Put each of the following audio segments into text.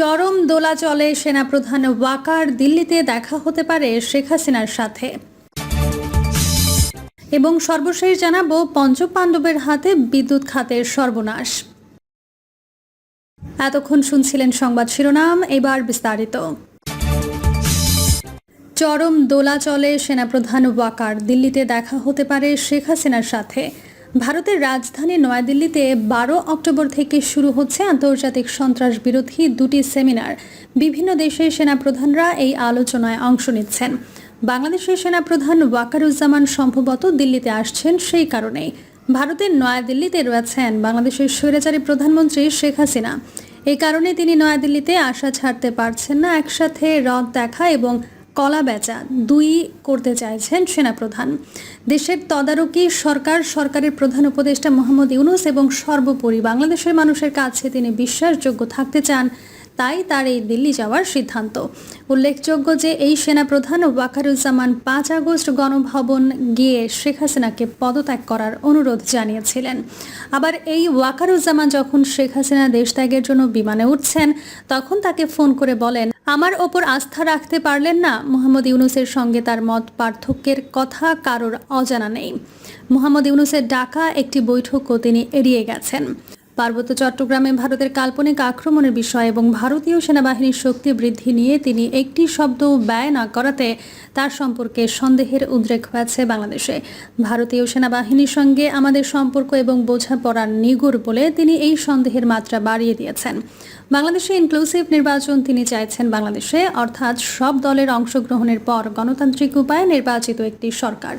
চরম দোলাচলে সেনাপ্রধান ওয়াকার দিল্লিতে দেখা হতে পারে শেখ হাসিনার সাথে। এবং সর্বশেষ জানাব পঞ্চপাণ্ডবের হাতে বিদ্যুৎ খাতের সর্বনাশ। এতক্ষণ শুনছিলেন সংবাদ শিরোনাম, এবার বিস্তারিত। চরম দোলাচলে সেনাপ্রধান ওয়াকার দিল্লিতে দেখা হতে পারে শেখ হাসিনার সাথে। ভারতের রাজধানী নয়াদিল্লিতে বারো অক্টোবর থেকে শুরু হচ্ছে আন্তর্জাতিক সন্ত্রাস বিরোধী দুটি সেমিনার। বিভিন্ন দেশের সেনাপ্রধানরা এই আলোচনায় অংশ নিচ্ছেন। বাংলাদেশের সেনাপ্রধান ওয়াকারুজ্জামান সম্ভবত দিল্লিতে আসছেন সেই কারণেই। ভারতের নয়াদিল্লিতে রয়েছেন বাংলাদেশের স্বৈরাচারী প্রধানমন্ত্রী শেখ হাসিনা। এই কারণে তিনি নয়াদিল্লিতে আশা ছাড়তে পারছেন না, একসাথে রথ দেখা এবং কলা বেচা দুই করতে চাইছেন সেনাপ্রধান। দেশের তদারকি সরকার, সরকারের প্রধান উপদেষ্টা মোহাম্মদ ইউনুস এবং সর্বোপরি বাংলাদেশের মানুষের কাছে তিনি বিশ্বাসযোগ্য থাকতে চান তাই তার এই দিল্লি যাওয়ার সিদ্ধান্ত। উল্লেখযোগ্য যে এই সেনাপ্রধান ওয়াকারুজ্জামান পাঁচ আগস্ট গণভবন গিয়ে শেখ হাসিনাকে পদত্যাগ করার অনুরোধ জানিয়েছিলেন। আবার এই ওয়াকারুজ্জামান যখন শেখ হাসিনা দেশ ত্যাগের জন্য বিমানে উঠছেন, তখন তাকে ফোন করে বলেন, আমার ওপর আস্থা রাখতে পারলেন না। মোহাম্মদ ইউনুসের সঙ্গে তার মত পার্থক্যের কথা কারোর অজানা নেই। মোহাম্মদ ইউনুসের ডাকা একটি বৈঠকও তিনি এড়িয়ে গেছেন। পার্বত্য চট্টগ্রামে ভারতের কাল্পনিক আক্রমণের বিষয় এবং ভারতীয় সেনাবাহিনীর শক্তি বৃদ্ধি নিয়ে তিনি একটি শব্দ ব্যয় না করাতে তার সম্পর্কে সন্দেহের উদ্রেক হয়েছে বাংলাদেশে। ভারতীয় সেনাবাহিনীর সঙ্গে আমাদের সম্পর্ক এবং বোঝাপড়ার নিগুড় বলে তিনি এই সন্দেহের মাত্রা বাড়িয়ে দিয়েছেন। বাংলাদেশে ইনক্লুসিভ নির্বাচন তিনি চাইছেন বাংলাদেশে, অর্থাৎ সব দলের অংশগ্রহণের পর গণতান্ত্রিক উপায়ে নির্বাচিত একটি সরকার।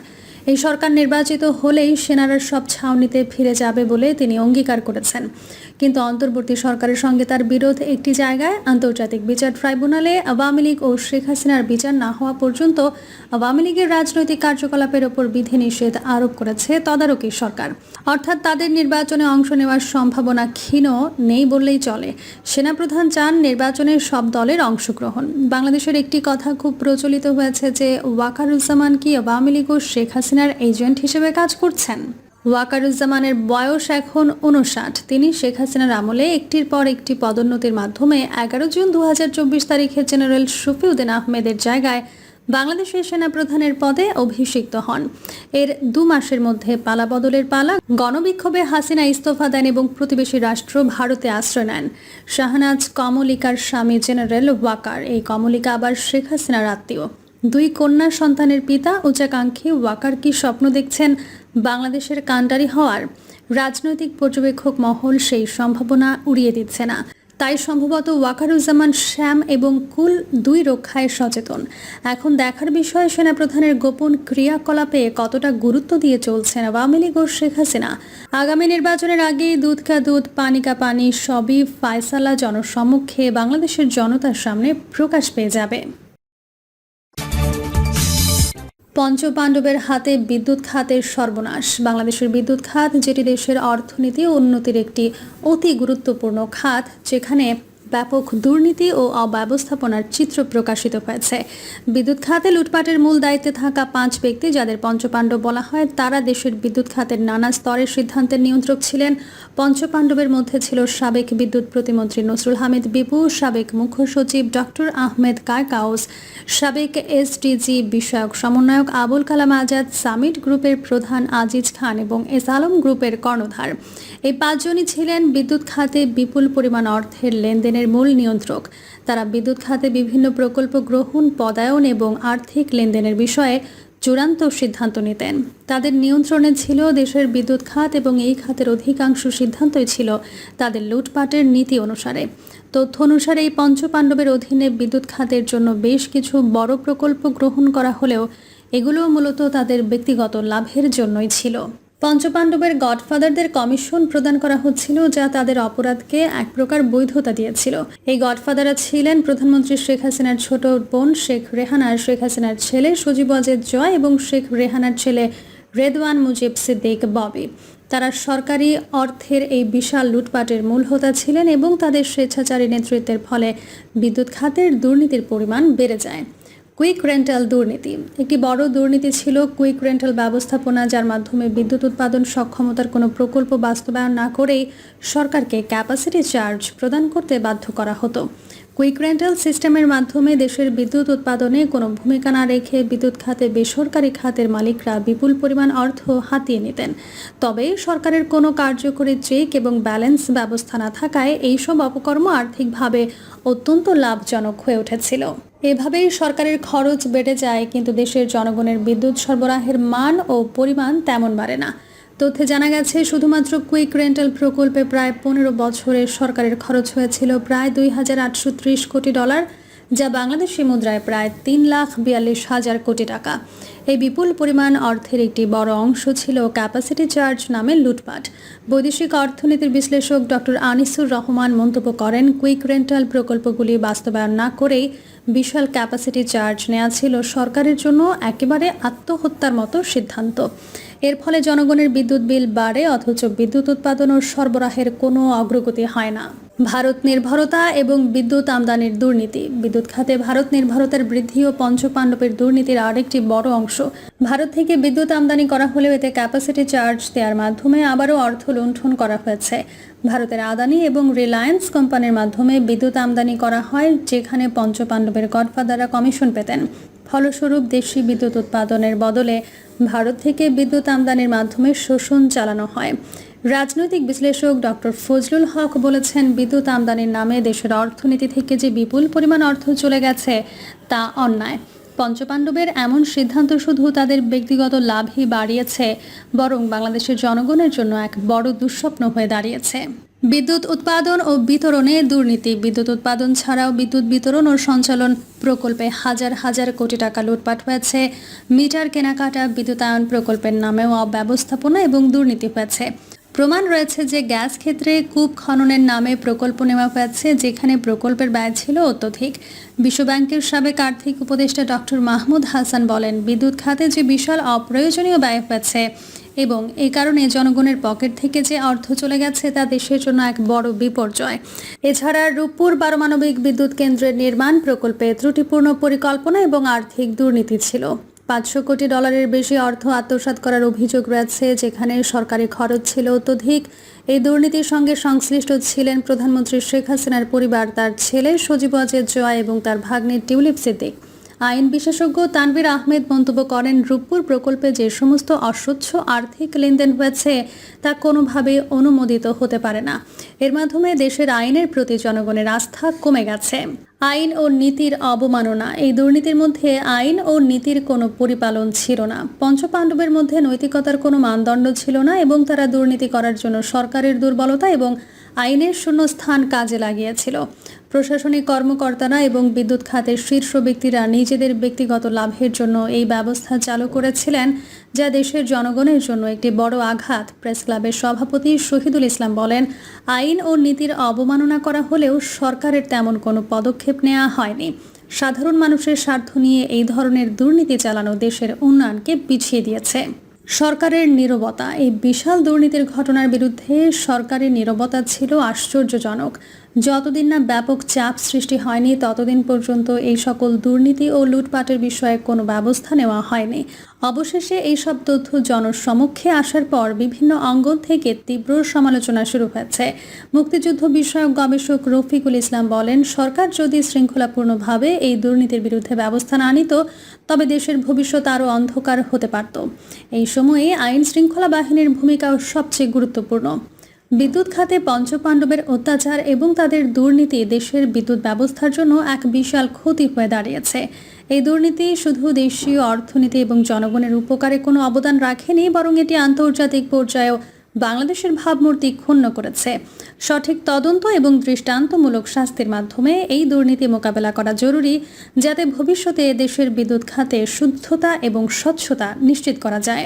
এই সরকার নির্বাচিত হলেই সেনারা সব ছাউনিতে ফিরে যাবে বলে তিনি অঙ্গীকার করেছেন। কিন্তু অন্তর্বর্তী সরকারের সঙ্গে তার বিরোধ একটি জায়গায়, আন্তর্জাতিক বিচার ট্রাইব্যুনালে আওয়ামী লীগ ও শেখ হাসিনার বিচার না হওয়া পর্যন্ত আওয়ামী লীগের রাজনৈতিক কার্যকলাপের ওপর বিধিনিষেধ আরোপ করেছে তদারকি সরকার। অর্থাৎ তাদের নির্বাচনে অংশ নেওয়ার সম্ভাবনা ক্ষীণ নেই বললেই চলে। সেনাপ্রধান চান নির্বাচনের সব দলের অংশগ্রহণ। বাংলাদেশের একটি কথা খুব প্রচলিত হয়েছে যে ওয়াকারুজ্জামান কি আওয়ামী লীগ ও শেখ হাসিনার এজেন্ট হিসেবে কাজ করছেন। ওয়াকারুজ্জামানের বয়স এখন উনষাট তিনি শেখ হাসিনার আমলে একটির পর একটি পদোন্নতির মাধ্যমে এগারো জুন দুহাজার চব্বিশ তারিখে জেনারেল শফিউদ্দিন আহমেদের জায়গায় বাংলাদেশের সেনাপ্রধানের পদে অভিষিক্ত হন। এর দু মাসের মধ্যে পালা বদলের পালা গণবিক্ষোভে হাসিনা ইস্তফা দেন এবং প্রতিবেশী রাষ্ট্র ভারতে আশ্রয় নেন। শাহনাজ কমলিকার স্বামী জেনারেল ওয়াকার। এই কমলিকা আবার শেখ হাসিনার আত্মীয়। দুই কন্যা সন্তানের পিতা উচ্চাকাঙ্ক্ষী ওয়াকার কি স্বপ্ন দেখছেন বাংলাদেশের কান্ডারি হওয়ার রাজনৈতিক পর্যবেক্ষক মহল সেই সম্ভাবনা উড়িয়ে দিচ্ছে না। তাই সম্ভবত ওয়াকারুজ্জামান, শ্যাম এবং কুল দুই রক্ষায় সচেতন। এখন দেখার বিষয়, সেনাপ্রধানের গোপন ক্রিয়াকলাপে কতটা গুরুত্ব দিয়ে চলছেন আওয়ামী লীগ ও শেখ হাসিনা? আগামী নির্বাচনের আগে দুধ কা দুধ, পানি কা পানি সবই ফায়সালা জনসম্মুখে বাংলাদেশের জনতার সামনে প্রকাশ পেয়ে যাবে। পঞ্চপাণ্ডবের হাতে বিদ্যুৎ খাতের সর্বনাশ। বাংলাদেশের বিদ্যুৎ খাত, যেটি দেশের অর্থনীতি উন্নতির একটি অতি গুরুত্বপূর্ণ খাত, যেখানে ব্যাপক দুর্নীতি ও অব্যবস্থাপনার চিত্র প্রকাশিত হয়েছে। বিদ্যুৎ খাতে লুটপাটের মূল দায়িত্বে থাকা পাঁচ ব্যক্তি, যাদের পঞ্চপাণ্ডব বলা হয়, তারা দেশের বিদ্যুৎ খাতের নানা স্তরের সিদ্ধান্তের নিয়ন্ত্রক ছিলেন। পঞ্চপাণ্ডবের মধ্যে ছিল সাবেক বিদ্যুৎ প্রতিমন্ত্রী নসরুল হামিদ বিপু, সাবেক মুখ্য সচিব ডক্টর আহমেদ কায়কাউস সাবেক এসডিজি বিষয়ক সমন্বয়ক আবুল কালাম আজাদ, সামিট গ্রুপের প্রধান আজিজ খান এবং এস আলম গ্রুপের কর্ণধার। এই পাঁচজনই ছিলেন বিদ্যুৎ খাতে বিপুল পরিমাণ অর্থের লেনদেনের মূল নিয়ন্ত্রক। তারা বিদ্যুৎ খাতে বিভিন্ন প্রকল্প গ্রহণ, পদায়ন এবং আর্থিক লেনদেনের বিষয়ে চূড়ান্ত সিদ্ধান্ত নিতেন। তাদের নিয়ন্ত্রণে ছিল দেশের বিদ্যুৎ খাত এবং এই খাতের অধিকাংশ সিদ্ধান্তই ছিল তাদের লুটপাটের নীতি অনুসারে। তথ্য অনুসারে এই পঞ্চপাণ্ডবের অধীনে বিদ্যুৎ খাতের জন্য বেশ কিছু বড় প্রকল্প গ্রহণ করা হলেও এগুলো মূলত তাদের ব্যক্তিগত লাভের জন্যই ছিল। পঞ্চপাণ্ডবের গডফাদারদের কমিশন প্রদান করা হচ্ছিল, যা তাদের অপরাধকে এক প্রকার বৈধতা দিয়েছিল। এই গডফাদাররা ছিলেন প্রধানমন্ত্রী শেখ হাসিনার ছোট বোন শেখ রেহানার শেখ হাসিনার ছেলে সজীব অজেদ জয় এবং শেখ রেহানার ছেলে রেদওয়ান মুজিব সিদ্দিক ববি। তারা সরকারি অর্থের এই বিশাল লুটপাটের মূল হোতা ছিলেন এবং তাদের স্বেচ্ছাচারী নেতৃত্বের ফলে বিদ্যুৎ খাতের দুর্নীতির পরিমাণ বেড়ে যায়। কুইক রেন্টাল দুর্নীতি। একটি বড় দুর্নীতি ছিল কুইক রেন্টাল ব্যবস্থাপনা, যার মাধ্যমে বিদ্যুৎ উৎপাদন সক্ষমতার কোনো প্রকল্প বাস্তবায়ন না করেই সরকারকে ক্যাপাসিটি চার্জ প্রদান করতে বাধ্য করা হতো। কুইক রেন্টাল সিস্টেমের মাধ্যমে দেশের বিদ্যুৎ উৎপাদনে কোনো ভূমিকা না রেখে বিদ্যুৎ খাতে বেসরকারি খাতের মালিকরা বিপুল পরিমাণ অর্থ হাতিয়ে নিতেন। তবে সরকারের কোনো কার্যকরী চেক এবং ব্যালেন্স ব্যবস্থা না থাকায় এইসব অপকর্ম আর্থিকভাবে অত্যন্ত লাভজনক হয়ে উঠেছিল। এভাবেই সরকারের খরচ বেড়ে যায়, কিন্তু দেশের জনগণের বিদ্যুৎ সরবরাহের মান ও পরিমাণ তেমন বাড়ে না। তথ্যে জানা গেছে, শুধুমাত্র কুইক রেন্টাল প্রকল্পে প্রায় পনেরো বছরের সরকারের খরচ হয়েছিল প্রায় দুই হাজার আটশো ত্রিশ কোটি ডলার, যা বাংলাদেশি মুদ্রায় প্রায় তিন লাখ বিয়াল্লিশ হাজার কোটি টাকা। এই বিপুল পরিমাণ অর্থের একটি বড় অংশ ছিল ক্যাপাসিটি চার্জ নামে লুটপাট। বৈদেশিক অর্থনীতির বিশ্লেষক ডক্টর আনিসুর রহমান মন্তব্য করেন, কুইক রেন্টাল প্রকল্পগুলি বাস্তবায়ন না করেই বিশাল ক্যাপাসিটি চার্জ নেওয়া ছিল সরকারের জন্য একেবারে আত্মহত্যার মতো সিদ্ধান্ত। এর ফলে জনগণের বিদ্যুৎ বিল বাড়ে, অথচ বিদ্যুৎ উৎপাদন ও সরবরাহের কোনো অগ্রগতি হয় না। ভারত নির্ভরতা এবং বিদ্যুৎ আমদানির দুর্নীতি। বিদ্যুৎ খাতে ভারত নির্ভরতার বৃদ্ধি ও পঞ্চপাণ্ডবের দুর্নীতির আরেকটি বড় অংশ। ভারত থেকে বিদ্যুৎ আমদানি করা হলেও এতে ক্যাপাসিটি চার্জ দেওয়ার মাধ্যমে আবারও অর্থ লুণ্ঠন করা হয়েছে। ভারতের আদানি এবং রিলায়েন্স কোম্পানির মাধ্যমে বিদ্যুৎ আমদানি করা হয়, যেখানে পঞ্চপাণ্ডবের গডফাদাররা কমিশন পেতেন। ফলস্বরূপ দেশি বিদ্যুৎ উৎপাদনের বদলে ভারত থেকে বিদ্যুৎ আমদানির মাধ্যমে শোষণ চালানো হয়। রাজনৈতিক বিশ্লেষক ডক্টর ফজলুল হক বলেছেন, বিদ্যুৎ আমদানির নামে দেশের অর্থনীতি থেকে যে বিপুল পরিমাণ অর্থ চলে গেছে, তা অন্যায়। পঞ্চপাণ্ডবের এমন সিদ্ধান্ত শুধু তাদের ব্যক্তিগত লাভই বাড়িয়েছে, বরং বাংলাদেশের জনগণের জন্য এক বড় দুঃস্বপ্ন হয়ে দাঁড়িয়েছে। বিদ্যুৎ উৎপাদন ও বিতরণে দুর্নীতি। বিদ্যুৎ উৎপাদন ছাড়াও বিদ্যুৎ বিতরণ ও সঞ্চালন প্রকল্পে হাজার হাজার কোটি টাকা লুটপাট হয়েছে। মিটার কেনাকাটা, বিদ্যুতায়ন প্রকল্পের নামেও অব্যবস্থাপনা এবং দুর্নীতি হয়েছে। প্রমাণ রয়েছে যে গ্যাস ক্ষেত্রে কূপ খননের নামে প্রকল্প নেওয়া হয়েছে, যেখানে প্রকল্পের ব্যয় ছিল অত্যধিক। বিশ্বব্যাংকের সাবেক আর্থিক উপদেষ্টা ডক্টর মাহমুদ হাসান বলেন, বিদ্যুৎ খাতে যে বিশাল অপ্রয়োজনীয় ব্যয় হয়েছে এবং এই কারণে জনগণের পকেট থেকে যে অর্থ চলে গেছে তা দেশের জন্য এক বড় বিপর্যয়। এছাড়া রূপপুর পারমাণবিক বিদ্যুৎ কেন্দ্রের নির্মাণ প্রকল্পে ত্রুটিপূর্ণ পরিকল্পনা এবং আর্থিক দুর্নীতি ছিল। পাঁচশো কোটি ডলারের বেশি অর্থ আত্মসাৎ করার অভিযোগ রয়েছে, যেখানে সরকারি খরচ ছিল অত্যধিক। এই দুর্নীতির সঙ্গে সংশ্লিষ্ট ছিলেন প্রধানমন্ত্রী শেখ হাসিনার পরিবার, তার ছেলে সজীব অজেদ জয় এবং তার ভাগ্নে টিউলিপ সিদ্দিক। আইন বিশেষজ্ঞ তানভীর আহমেদ মন্তব্য করেন, রূপপুর প্রকল্পে যে সমস্ত অস্বচ্ছ আর্থিক লেনদেন হয়েছে, তা কোনোভাবে অনুমোদিত হতে পারে না। এর মাধ্যমে দেশের আইনের প্রতি জনগণের আস্থা কমে গেছে। আইন ও নীতির অবমাননা, এই দুর্নীতির মধ্যে আইন ও নীতির কোনো পরিপালন ছিল না। পঞ্চপাণ্ডবের মধ্যে নৈতিকতার কোনো মানদণ্ড ছিল না এবং তারা দুর্নীতি করার জন্য সরকারের দুর্বলতা এবং আইনের শূন্য স্থান কাজে লাগিয়েছিল। প্রশাসনিক কর্মকর্তারা এবং বিদ্যুৎ খাতের শীর্ষ ব্যক্তিরা নিজেদের ব্যক্তিগত লাভের জন্য এই ব্যবস্থা চালু করেছিলেন, যা দেশের জনগণের জন্য একটি বড় আঘাত, প্রেস ক্লাবের সভাপতি শহীদুল ইসলাম বলেন। আইন ও নীতির অবমাননা করা হলেও সরকারের তেমন কোনো পদক্ষেপ নেওয়া হয়নি। সাধারণ মানুষের স্বার্থ নিয়ে এই ধরনের দুর্নীতি চালানো দেশের উন্নয়নকে পিছিয়ে দিয়েছে। সরকারের নীরবতা। এই বিশাল দুর্নীতির ঘটনার বিরুদ্ধে সরকারের নীরবতা ছিল আশ্চর্যজনক। যতদিন না ব্যাপক চাপ সৃষ্টি হয়নি, ততদিন পর্যন্ত এই সকল দুর্নীতি ও লুটপাটের বিষয়ে কোনো ব্যবস্থা নেওয়া হয়নি। অবশেষে এই সব তথ্য জনসমক্ষে আসার পর বিভিন্ন অঙ্গন থেকে তীব্র সমালোচনা শুরু হয়েছে। মুক্তিযুদ্ধ বিষয়ক গবেষক রফিকুল ইসলাম বলেন, সরকার যদি শৃঙ্খলাপূর্ণভাবে এই দুর্নীতির বিরুদ্ধে ব্যবস্থা না নিত, তবে দেশের ভবিষ্যৎ আরও অন্ধকার হতে পারত। এই সময়ে আইন শৃঙ্খলা বাহিনীর ভূমিকাও সবচেয়ে গুরুত্বপূর্ণ। বিদ্যুৎ খাতে পঞ্চপাণ্ডবের অত্যাচার এবং তাদের দুর্নীতি দেশের বিদ্যুৎ ব্যবস্থার জন্য এক বিশাল ক্ষতি হয়ে দাঁড়িয়েছে। এই দুর্নীতি শুধু দেশীয় অর্থনীতি এবং জনগণের উপকারে কোনো অবদান রাখেনি, বরং এটি আন্তর্জাতিক পর্যায়েও বাংলাদেশের ভাবমূর্তি ক্ষুণ্ণ করেছে। সঠিক তদন্ত এবং দৃষ্টান্তমূলক শাস্তির মাধ্যমে এই দুর্নীতি মোকাবেলা করা জরুরি, যাতে ভবিষ্যতে দেশের বিদ্যুৎ খাতে শুদ্ধতা এবং স্বচ্ছতা নিশ্চিত করা যায়।